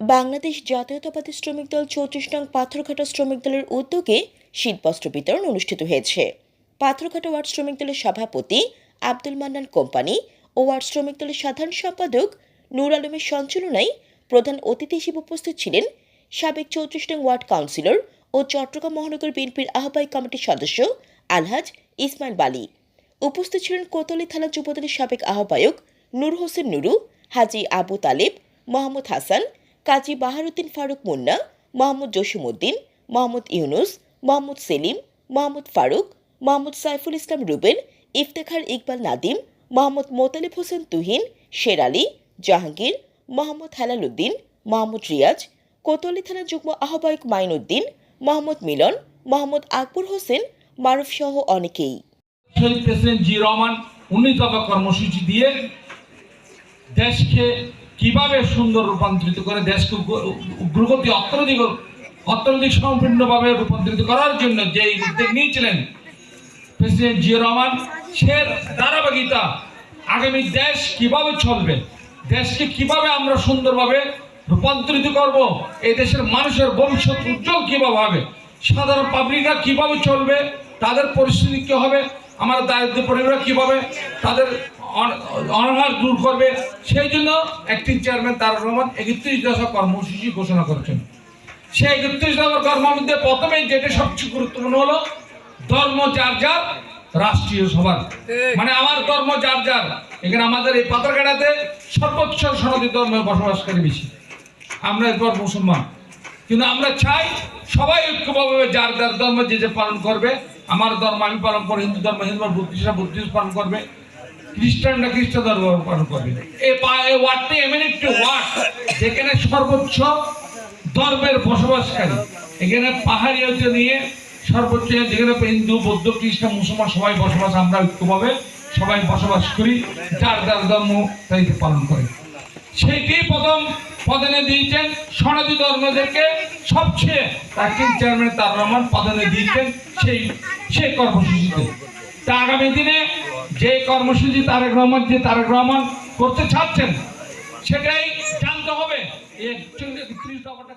বাংলাদেশ জাতীয়তাবাদী শ্রমিক দল চৌত্রিশ নং পাথরঘাটা শ্রমিক দলের উদ্যোগে শীতবস্ত্র বিতরণ অনুষ্ঠিত হয়েছে। পাথরঘাটা ওয়ার্ড শ্রমিক দলের সভাপতি আব্দুল মান্নান কোম্পানি ও ওয়ার্ড শ্রমিক দলের সাধারণ সম্পাদক নূর আলমের সঞ্চালনায় প্রধান অতিথি হিসেবে উপস্থিত ছিলেন সাবেক চৌত্রিশ নং ওয়ার্ড কাউন্সিলর ও চট্টগ্রাম মহানগর বিএনপির আহ্বায়ক কমিটির সদস্য আলহাজ ইসমাইল বালি। উপস্থিত ছিলেন কোতলি থানা যুবদলের সাবেক আহ্বায়ক নূর হোসেন নুরু, হাজি আবু তালেব, মোহাম্মদ হাসান কাজী বাহারুদ্দিন ফারুক মুন্না মোহাম্মদ জসিমউদ্দিন মোহাম্মদ ইউনুস মোহাম্মদ সেলিম মোহাম্মদ ফারুক মোহাম্মদ সাইফুল ইসলাম রুবেল, ইফতেখার ইকবাল নাদিম মোহাম্মদ মোতালিব হোসেন তুহিন, শের আলী, জাহাঙ্গীর মোহাম্মদ হেলাল উদ্দিন মোহাম্মদ রিয়াজ, কোতোয়ালি থানা যুগ্ম আহ্বায়ক মাইনুদ্দিন মোহাম্মদ মিলন মোহাম্মদ আকবর হোসেন, মারুফ সহ অনেকেই। প্রেসিডেন্ট জি রহমান দফা কর্মসূচি দিয়ে দেশকে কীভাবে সুন্দর রূপান্তরিত করে দেশকে উগ্র- উগ্রগতি, অর্থনৈতিক অর্থনৈতিক সম্পূর্ণভাবে রূপান্তরিত করার জন্য যে উদ্যোগ নিয়েছিলেন প্রেসিডেন্ট জিয়া রহমান, সে ধারাবাহিকতা আগামী দেশ কীভাবে চলবে, দেশকে কীভাবে আমরা সুন্দরভাবে রূপান্তরিত করব, এই দেশের মানুষের ভবিষ্যৎ উজ্জ্বল কীভাবে হবে, সাধারণ পাবলিকরা কীভাবে চলবে, তাদের পরিস্থিতি কী হবে আমার দারিদ্র পরিবার কীভাবে, তাদের অনাহার দূর করবে। সেই জন্য অ্যাক্টিং চেয়ারম্যান তারক রহমান একত্রিশ দশক কর্মসূচি ঘোষণা করেছেন। সেই একত্রিশ নম্বর কর্মের মধ্যে প্রথমে যেটা সবচেয়ে গুরুত্বপূর্ণ হলো ধর্ম যার যার রাষ্ট্রীয় সবার মানে আমার ধর্ম যার যার। এখানে আমাদের এই পাথরঘাটাতে সর্বোচ্চ সনাতী ধর্মের বসবাসকারী বেশি। আমরা এরপর মুসলমান। কিন্তু আমরা চাই সবাই ঐক্যভাবে যার যার ধর্ম যে যে পালন করবে। আমার ধর্ম আমি পালন করব হিন্দু ধর্ম হিন্দু ধর্ম বুদ্ধিস্টরা বুদ্ধিস্ট পালন করবে। খ্রিস্টানরা খ্রিস্ট ধর্ম পালন পা- এই ওয়ার্ডটি এমন একটি ওয়ার্ড, যেখানে সর্বোচ্চ ধর্মের বসবাসকারী। এখানে পাহাড়ি হচ্ছে নিয়ে সর্বোচ্চ, যেখানে হিন্দু, বৌদ্ধ, খ্রিস্টান, মুসলমান সবাই বসবাস, আমরা ঐক্যভাবে সবাই বসবাস করি, যার যার ধর্ম তাই পালন করে। সেইটি প্রথম পদনে দিয়েছেন সনাতী ধর্মদেরকে সবচেয়ে অ্যাক্টিং চেয়ারম্যান তার রহমান পদনে দিয়েছেন সেই সেই কর্মসূচিতে। তা আগামী দিনে যে কর্মসূচি তারেক রহমান যে তারেক রহমান করতে চাচ্ছেন সেটাই জানতে হবে একচল্লিশ ত্রিশ দফাটা